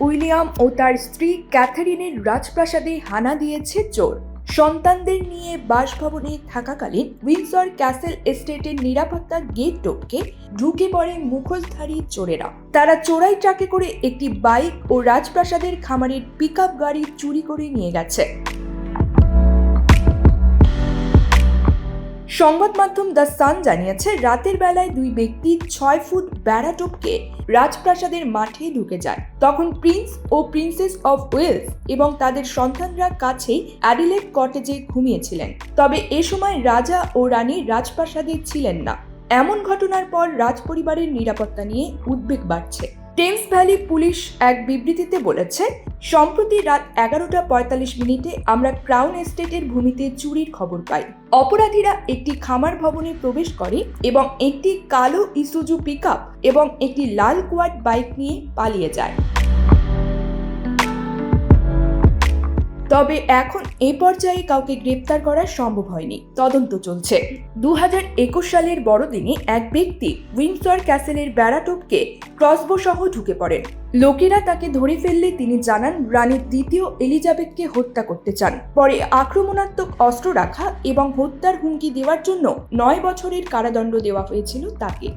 William ও তার স্ত্রী ক্যাথারিনের রাজপ্রাসাদে হানা দিয়েছে চোর। সন্তানদের নিয়ে বাসভবনে থাকাকালীন উইন্সর ক্যাসেল এস্টেটের নিরাপত্তা গেট টপকে ঢুকে পড়ে মুখোশধারী চোরেরা। তারা চোরাই ট্রাকে করে একটি বাইক ও রাজপ্রাসাদের খামারের পিক গাড়ি চুরি করে নিয়ে গেছে। সংবাদ মাধ্যম দ্য সান জানিয়েছে, রাতের বেলায় দুই ব্যক্তি ছয় ফুট বেড়া টপকে রাজপ্রাসাদের মাঠে ঢুকে যায়। তখন প্রিন্স ও প্রিন্সেস অফ ওয়েলস এবং তাদের সন্তানরা কাছেই অ্যাডিলেড কটেজে ঘুমিয়েছিলেন। তবে এ সময় রাজা ও রানী রাজপ্রাসাদে ছিলেন না। এমন ঘটনার পর রাজপরিবারের নিরাপত্তা নিয়ে উদ্বেগ বাড়ছে। টেমস ভ্যালি পুলিশ এক বিবৃতিতে বলেছে, সম্প্রতি রাত এগারোটা পঁয়তাল্লিশ মিনিটে আমরা ক্রাউন এস্টেটের ভূমিতে চুরির খবর পাই। অপরাধীরা একটি খামার ভবনে প্রবেশ করে এবং একটি কালো ইসুজু পিকআপ এবং একটি লাল কোয়াড বাইক নিয়ে পালিয়ে যায়। তবে এখন এ পর্যায়ে কাউকে গ্রেপ্তার করা সম্ভব হয়নি। তদন্ত চলছে। দু হাজার একুশ সালের বড়দিনে এক ব্যক্তি উইন্ডসর ক্যাসেলের বেড়াটোপকে ক্রসবো সহ ঢুকে পড়েন। লোকেরা তাকে ধরে ফেললে তিনি জানান রানীর দ্বিতীয় এলিজাবেথকে হত্যা করতে চান। পরে আক্রমণাত্মক অস্ত্র রাখা এবং হত্যার হুমকি দেওয়ার জন্য নয় বছরের কারাদণ্ড দেওয়া হয়েছিল তাকে।